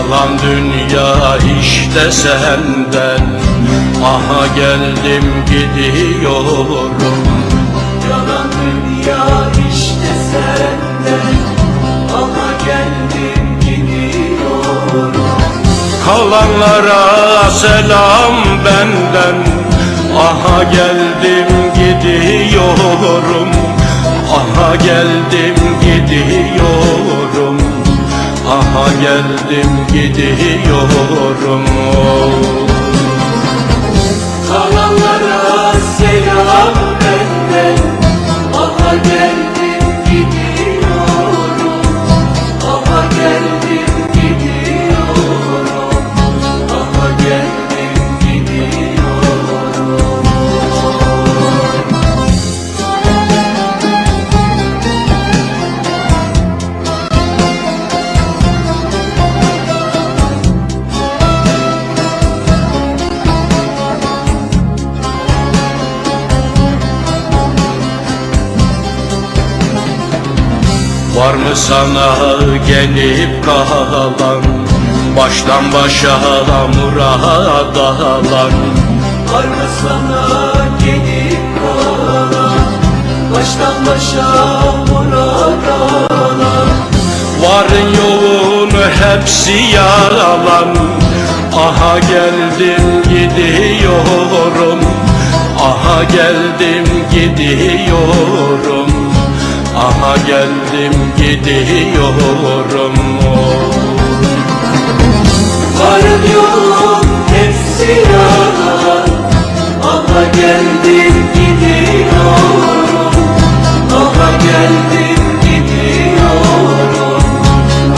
Yalan dünya işte senden. Aha geldim gidiyorum. Yalan dünya işte senden. Ama geldim gidiyorum. Kalanlara selam benden. Aha geldim gidiyorum. Aha geldim geldim gidiyorum Var mı sana gelip kalan? Baştan başa murad alan Var mı sana gelip kalan? Baştan başa murad alan Varın yoğun hepsi yalan Aha geldim gidiyorum. Aha geldim gidiyorum Aha geldim gidiyorum. Varım yok hepsi yalan Ama geldim gidiyorum. Ama geldim gidiyorum.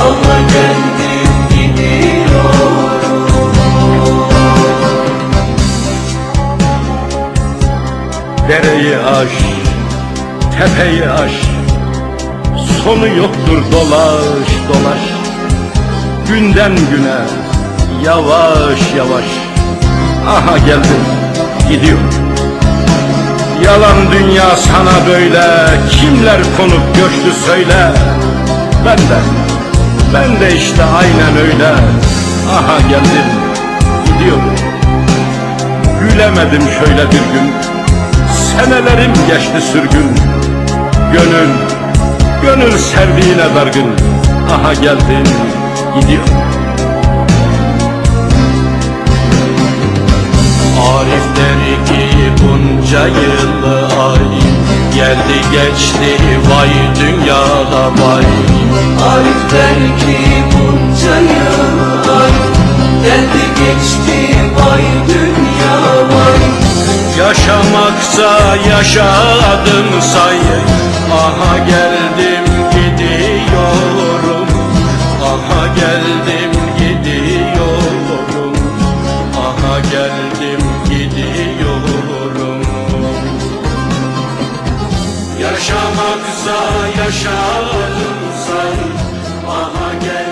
Ama geldim gidiyorum. Dereyi aş, tepeyi aş Sonu yoktur dolaş dolaş. Günden güne yavaş yavaş. Aha geldim gidiyorum. Yalan dünya sana böyle Kimler konup göçtü söyle. Ben de Ben de işte aynen öyle. Aha geldim gidiyorum. Gülemedim şöyle bir gün. Senelerim geçti sürgün. Gönül Gönül sevdiğine dargın. Aha geldim gidiyor. Arif der ki bunca yıl ay. Geldi geçti vay dünyada vay. Arif der ki bunca yıl ay. Geldi geçti vay dünya vay. Yaşamaksa yaşadım say Aha geldim Yaşamaksa yaşadım say Aha gel